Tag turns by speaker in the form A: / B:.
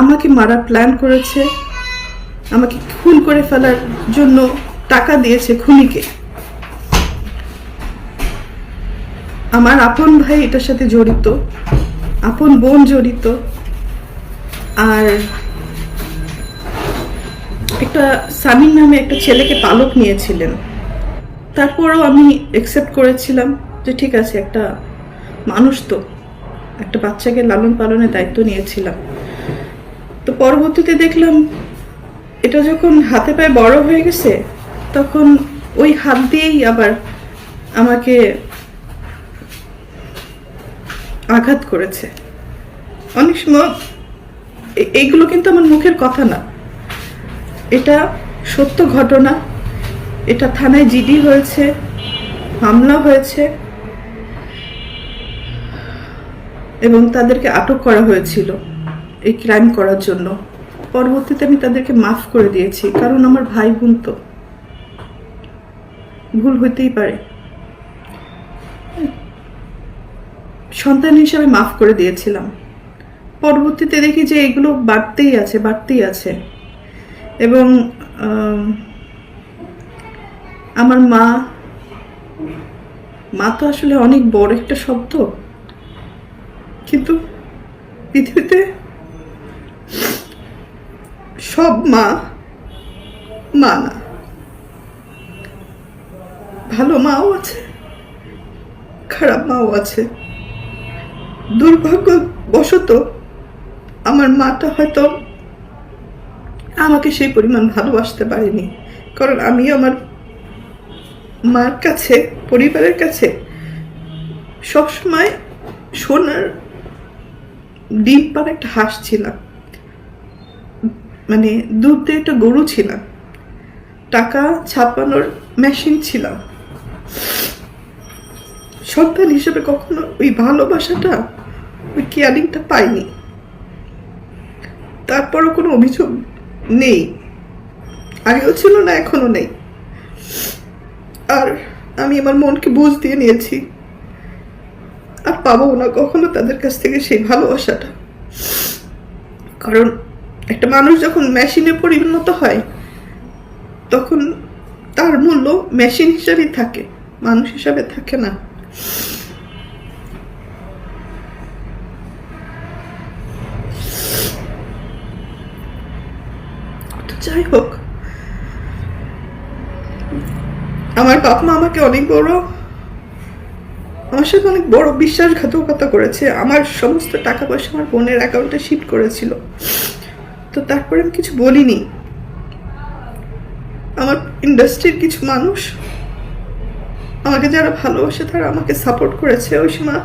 A: আমাকে মারার প্ল্যান করেছে, আমাকে খুন করে ফেলার জন্য টাকা দিয়েছে খুনিকে। আমার আপন ভাই এটার সাথে জড়িত, আপন বোন জড়িত, আর একটা সামিন নামে একটা ছেলেকে পালক নিয়েছিলেন। তারপরও আমি একসেপ্ট করেছিলাম যে ঠিক আছে, একটা মানুষ তো, একটা বাচ্চাকে লালন পালনের দায়িত্ব নিয়েছিলাম। তো পরবর্তীতে দেখলাম এটা যখন হাতে পায়ে বড় হয়ে গেছে, তখন ওই হাত দিয়েই আবার আমাকে আঘাত করেছে। অনেক সময় এইগুলো কিন্তু আমার মুখের কথা না। এটা সত্য ঘটনা। এটা থানায় জিডি হয়েছে হামলা হয়েছে, এবং তাদেরকে আটক করা হয়েছিল। এই ক্রাইম করার জন্য। পরবর্তীতে আমি তাদেরকে মাফ করে দিয়েছি, কারণ আমার ভাই বোন তো। ভুল হইতেই পারে। সন্তান হিসেবে মাফ করে দিয়েছিলাম। পরবর্তীতে দেখি যে এগুলো বাড়তেই আছে বাড়তেই আছে। এবং আমার মা মা তো আসলে অনেক বড় একটা শব্দ। কিন্তু পৃথিবীতে সব মা মা না। ভালো মাও আছে, খারাপ মাও আছে। দুর্ভাগ্যবশত আমার মাটা হয়তো আমাকে সেই পরিমাণ ভালোবাসতে পারেনি। কারণ আমি আমার মার কাছে, পরিবারের কাছে সবসময় সোনার ডিম পার একটা হাঁস ছিলাম মানে দুধ দিয়ে একটা গরু ছিলাম। টাকা ছাপানোর মেশিন ছিলাম। সন্তান হিসেবে কখনো ওই ভালোবাসাটা, ওই কেয়ারিংটা পাইনি। তারপরও কোনো অভিযোগ নেই। আগেও ছিল না এখনও নেই। আর আমি আমার মনকে বুঝ দিয়ে নিয়েছি। আর পাবো না কখনো তাদের কাছ থেকে সেই ভালোবাসাটা। কারণ একটা মানুষ যখন মেশিনে পরিণত হয়, তখন তার মূল্য মেশিন হিসাবেই থাকে, মানুষ হিসাবে থাকে না। যাই হোক, আমার বাপ মা আমাকে অনেক বড়, আমার সাথে অনেক বড় বিশ্বাসঘাতকতা করেছে। আমার সমস্ত টাকা পয়সা আমার বোনের অ্যাকাউন্টে শিট করেছিল। তো তারপরে আমি কিছু বলিনি। আমার ইন্ডাস্ট্রির কিছু মানুষ আমাকে যারা ভালোবাসে তারা আমাকে সাপোর্ট করেছে। ওই সময়